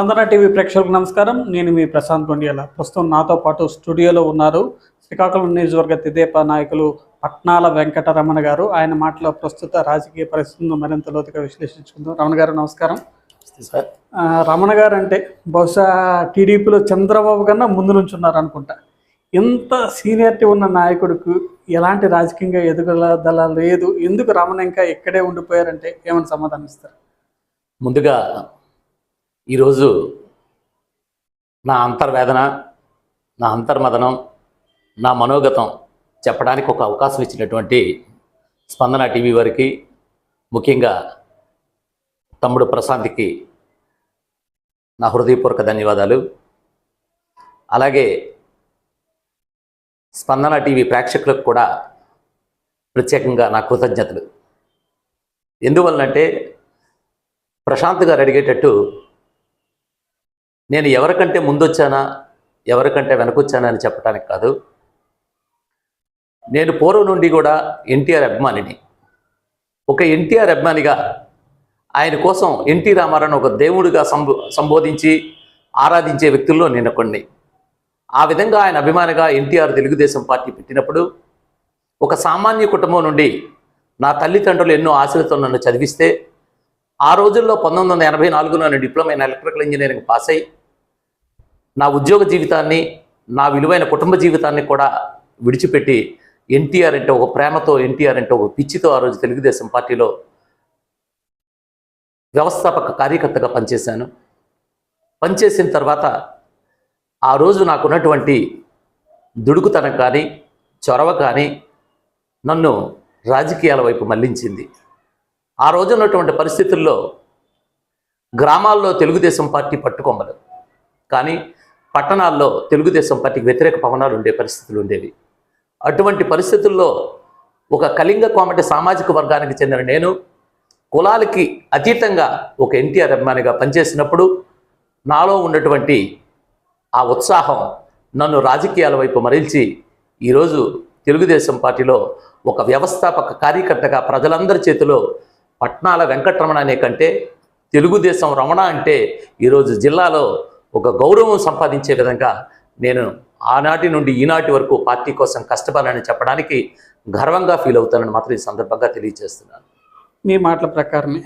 స్పందన టీవీ ప్రేక్షకులకు నమస్కారం. నేను మీ ప్రశాంత్ కొండియాల ప్రస్తుతం నాతో పాటు స్టూడియోలో ఉన్నారు శ్రీకాకుళం నియోజకవర్గ తెదేపా నాయకులు పట్నాల వెంకటరమణ గారు. ఆయన మాటలో ప్రస్తుత రాజకీయ పరిస్థితులను మరింత లోతుగా విశ్లేషించుకుందాం. రమణ గారు నమస్కారం. రమణ గారు అంటే బహుశా టీడీపీలో చంద్రబాబు కన్నా ముందు నుంచి ఉన్నారు అనుకుంటా. ఇంత సీనియారిటీ ఉన్న నాయకుడికి ఎలాంటి రాజకీయంగా ఎదుగుదల లేదు. ఎందుకు రమణ ఇంకా ఇక్కడే ఉండిపోయారంటే ఏమైనా సమాధానం ఇస్తారు? ముందుగా ఈరోజు నా అంతర్వేదన నా అంతర్మదనం నా మనోగతం చెప్పడానికి ఒక అవకాశం ఇచ్చినటువంటి స్పందన టీవీ వారికి ముఖ్యంగా తమ్ముడు ప్రశాంత్కి నా హృదయపూర్వక ధన్యవాదాలు. అలాగే స్పందన టీవీ ప్రేక్షకులకు కూడా ప్రత్యేకంగా నా కృతజ్ఞతలు. ఎందువలనంటే ప్రశాంత్ గారు అడిగేటట్టు నేను ఎవరికంటే ముందొచ్చానా? ఎవరికంటే వెనకొచ్చానా అని చెప్పడానికి కాదు. నేను పూర్వం నుండి కూడా ఎన్టీఆర్ అభిమానిని. ఒక ఎన్టీఆర్ అభిమానిగా ఆయన కోసం ఎన్టీ రామారావును ఒక దేవుడిగా సంబో సంబోధించి ఆరాధించే వ్యక్తుల్లో నేను కొన్ని ఆ విధంగా ఆయన అభిమానిగా ఎన్టీఆర్ తెలుగుదేశం పార్టీ పెట్టినప్పుడు ఒక సామాన్య కుటుంబం నుండి నా తల్లిదండ్రులు ఎన్నో ఆశలతో నన్ను చదివిస్తే ఆ రోజుల్లో పంతొమ్మిది వందల ఎనభై నాలుగులో నేను diploma in electrical engineering pass అయ్యి నా ఉద్యోగ జీవితాన్ని నా విలువైన కుటుంబ జీవితాన్ని కూడా విడిచిపెట్టి ఎన్టీఆర్ అంటే ఒక ప్రేమతో ఎన్టీఆర్ అంటే ఒక పిచ్చితో ఆ రోజు తెలుగుదేశం పార్టీలో వ్యవస్థాపక కార్యకర్తగా పనిచేశాను. పనిచేసిన తర్వాత ఆ రోజు నాకున్నటువంటి దుడుకుతనం కానీ చొరవ కానీ నన్ను రాజకీయాల వైపు మళ్ళించింది. ఆ రోజు ఉన్నటువంటి పరిస్థితుల్లో గ్రామాల్లో తెలుగుదేశం పార్టీ పట్టుకొమ్మలు. కానీ పట్టణాల్లో తెలుగుదేశం పార్టీకి వ్యతిరేక పవనాలు ఉండే పరిస్థితులు ఉండేవి. అటువంటి పరిస్థితుల్లో ఒక కళింగ కోమటి సామాజిక వర్గానికి చెందిన నేను కులాలకి అతీతంగా ఒక ఎన్టీఆర్ అభిమానిగా పనిచేసినప్పుడు నాలో ఉన్నటువంటి ఆ ఉత్సాహం నన్ను రాజకీయాల వైపు మరల్చి ఈరోజు తెలుగుదేశం పార్టీలో ఒక వ్యవస్థాపక కార్యకర్తగా ప్రజలందరి చేతిలో పట్నాల వెంకటరమణ అనే కంటే తెలుగుదేశం రమణ అంటే ఈరోజు జిల్లాలో ఒక గౌరవం సంపాదించే విధంగా నేను ఆనాటి నుండి ఈనాటి వరకు పార్టీ కోసం కష్టపడాలని చెప్పడానికి గర్వంగా ఫీల్ అవుతానని మాత్రం ఈ సందర్భంగా తెలియజేస్తున్నాను. మీ మాటల ప్రకారమే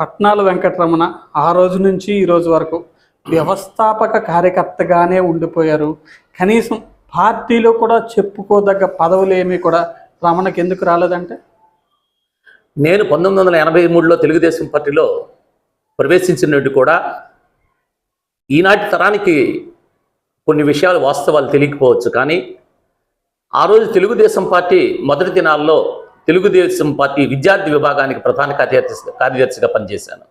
పట్నాల వెంకటరమణ ఆ రోజు నుంచి ఈ రోజు వరకు వ్యవస్థాపక కార్యకర్తగానే ఉండిపోయారు. కనీసం పార్టీలో కూడా చెప్పుకోదగ్గ పదవులు ఏమీ కూడా రమణకి ఎందుకు రాలేదంటే? నేను పంతొమ్మిది వందల ఎనభై మూడులో తెలుగుదేశం పార్టీలో ప్రవేశించినట్టు కూడా ఈనాటి తరానికి కొన్ని విషయాలు వాస్తవాలు తెలియకపోవచ్చు కానీ ఆ రోజు తెలుగుదేశం పార్టీ మొదటి దినాల్లో తెలుగుదేశం పార్టీ విద్యార్థి విభాగానికి ప్రధాన కార్యదర్శి కార్యదర్శిగా పనిచేశాను.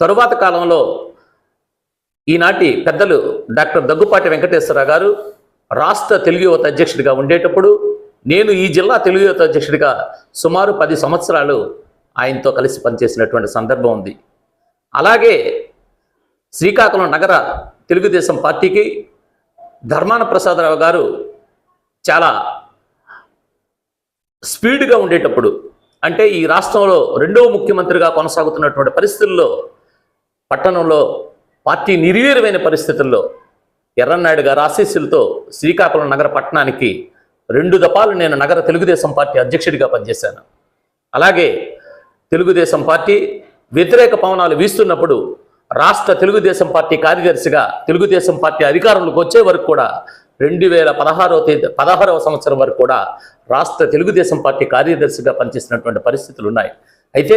తరువాత కాలంలో ఈనాటి పెద్దలు డాక్టర్ దగ్గుపాటి వెంకటేశ్వరరావు గారు రాష్ట్ర తెలుగు యువత అధ్యక్షుడిగా ఉండేటప్పుడు నేను ఈ జిల్లా తెలుగు యువత అధ్యక్షుడిగా సుమారు పది సంవత్సరాలు ఆయనతో కలిసి పనిచేసినటువంటి సందర్భం ఉంది. అలాగే శ్రీకాకుళం నగర తెలుగుదేశం పార్టీకి ధర్మాన ప్రసాదరావు గారు చాలా స్పీడ్గా ఉండేటప్పుడు అంటే ఈ రాష్ట్రంలో రెండవ ముఖ్యమంత్రిగా కొనసాగుతున్నటువంటి పరిస్థితుల్లో పట్టణంలో పార్టీ నిర్వీర్యమైన పరిస్థితుల్లో ఎర్రన్నాయుడు గారు ఆశీస్సులతో శ్రీకాకుళం నగర పట్టణానికి రెండు దఫాలు నేను నగర తెలుగుదేశం పార్టీ అధ్యక్షుడిగా పనిచేశాను. అలాగే తెలుగుదేశం పార్టీ వ్యతిరేక పవనాలు వీస్తున్నప్పుడు రాష్ట్ర తెలుగుదేశం పార్టీ కార్యదర్శిగా తెలుగుదేశం పార్టీ అధికారంలోకి వచ్చే వరకు కూడా రెండు వేల పదహారవ తేదీ పదహారవ సంవత్సరం వరకు కూడా రాష్ట్ర తెలుగుదేశం పార్టీ కార్యదర్శిగా పనిచేసినటువంటి పరిస్థితులు ఉన్నాయి. అయితే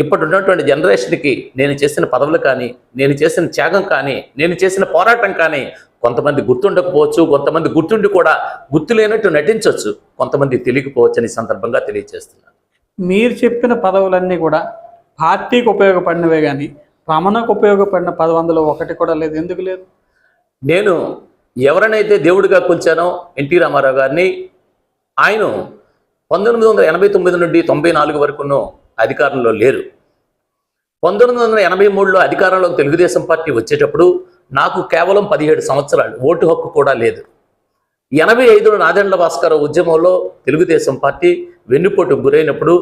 ఇప్పటి ఉన్నటువంటి జనరేషన్కి నేను చేసిన పదవులు కానీ నేను చేసిన త్యాగం కానీ నేను చేసిన పోరాటం కానీ కొంతమంది గుర్తుండకపోవచ్చు కొంతమంది గుర్తుండి కూడా గుర్తు లేనట్టు నటించవచ్చు కొంతమంది తెలియకపోవచ్చు అని సందర్భంగా తెలియజేస్తున్నాను. మీరు చెప్పిన పదవులన్నీ కూడా పార్టీకి ఉపయోగపడినవే కానీ రమణకు ఉపయోగపడిన పది వందలు ఒకటి కూడా లేదు. ఎందుకు లేదు? నేను ఎవరినైతే దేవుడిగా కొలిచానో ఎన్టీ రామారావు గారిని ఆయన పంతొమ్మిది వందల ఎనభై తొమ్మిది నుండి తొంభై నాలుగు వరకును అధికారంలో లేరు. పంతొమ్మిది వందల ఎనభై మూడులో అధికారంలో తెలుగుదేశం పార్టీ వచ్చేటప్పుడు నాకు కేవలం పదిహేడు సంవత్సరాలు ఓటు హక్కు కూడా లేదు. ఎనభై ఐదులో నాదెండ్ల భాస్కర్ ఉద్యమంలో తెలుగుదేశం పార్టీ వెన్నుపోటుకు గురైనప్పుడు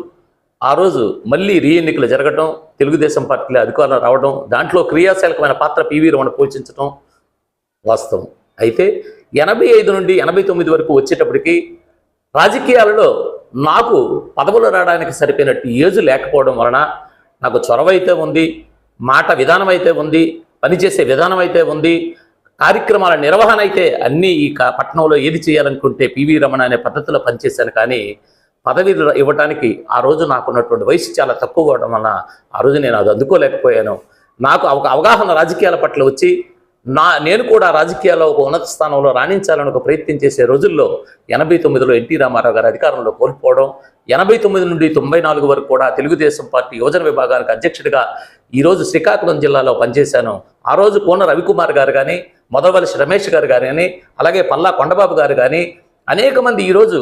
ఆ రోజు మళ్ళీ రీ ఎన్నికలు జరగటం తెలుగుదేశం పార్టీలో అధికారంలో రావడం దాంట్లో క్రియాశీలకమైన పాత్ర పివి రమణ పోషించడం వాస్తవం. అయితే ఎనభై ఐదు నుండి ఎనభై తొమ్మిది వరకు వచ్చేటప్పటికి రాజకీయాలలో నాకు పదవులు రావడానికి సరిపోయినట్టు ఏజు లేకపోవడం వలన నాకు చొరవ అయితే ఉంది మాట విధానం అయితే ఉంది పనిచేసే విధానం అయితే ఉంది కార్యక్రమాల నిర్వహణ అయితే అన్నీ ఈ పట్టణంలో ఏది చేయాలనుకుంటే పివి రమణ అనే పద్ధతిలో పనిచేశాను. కానీ పదవి ఇవ్వడానికి ఆ రోజు నాకున్నటువంటి వయసు చాలా తక్కువ అవడం వలన ఆ రోజు నేను అది అందుకోలేకపోయాను. నాకు ఒక అవగాహన రాజకీయాల పట్ల వచ్చి నా నేను కూడా రాజకీయాల్లో ఒక ఉన్నత స్థానంలో రాణించాలని ఒక ప్రయత్నం చేసే రోజుల్లో ఎనభై తొమ్మిదిలో ఎన్టీ రామారావు గారు అధికారంలో కోల్పోవడం ఎనభై తొమ్మిది నుండి తొంభై నాలుగు వరకు కూడా తెలుగుదేశం పార్టీ యువజన విభాగానికి అధ్యక్షుడిగా ఈరోజు శ్రీకాకుళం జిల్లాలో పనిచేశాను. ఆ రోజు కోన రవికుమార్ గారు కానీ మొదవలసి రమేష్ గారు కానీ అలాగే పల్లా కొండబాబు గారు కానీ అనేక మంది ఈరోజు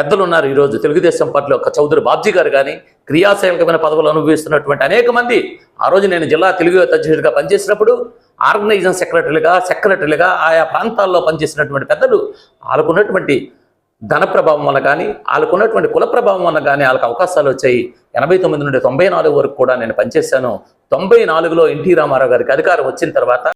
పెద్దలు ఉన్నారు ఈరోజు తెలుగుదేశం పార్టీలో ఒక చౌదరి బాబ్జీ గారు కానీ క్రియాశీలకమైన పదవులు అనుభవిస్తున్నటువంటి అనేక మంది. ఆ రోజు నేను జిల్లా తెలుగు అధ్యక్షుడిగా పనిచేసినప్పుడు ఆర్గనైజేషన్ సెక్రటరీలుగా సెక్రటరీలుగా ఆయా ప్రాంతాల్లో పనిచేసినటువంటి పెద్దలు వాళ్ళకున్నటువంటి ధన ప్రభావం వల్ల కానీ వాళ్ళకున్నటువంటి కుల ప్రభావం వల్ల కానీ వాళ్ళకి అవకాశాలు వచ్చాయి. ఎనభై తొమ్మిది నుండి తొంభై నాలుగు వరకు కూడా నేను పనిచేశాను. తొంభై నాలుగులో ఎన్టీ రామారావు గారికి అధికారం వచ్చిన తర్వాత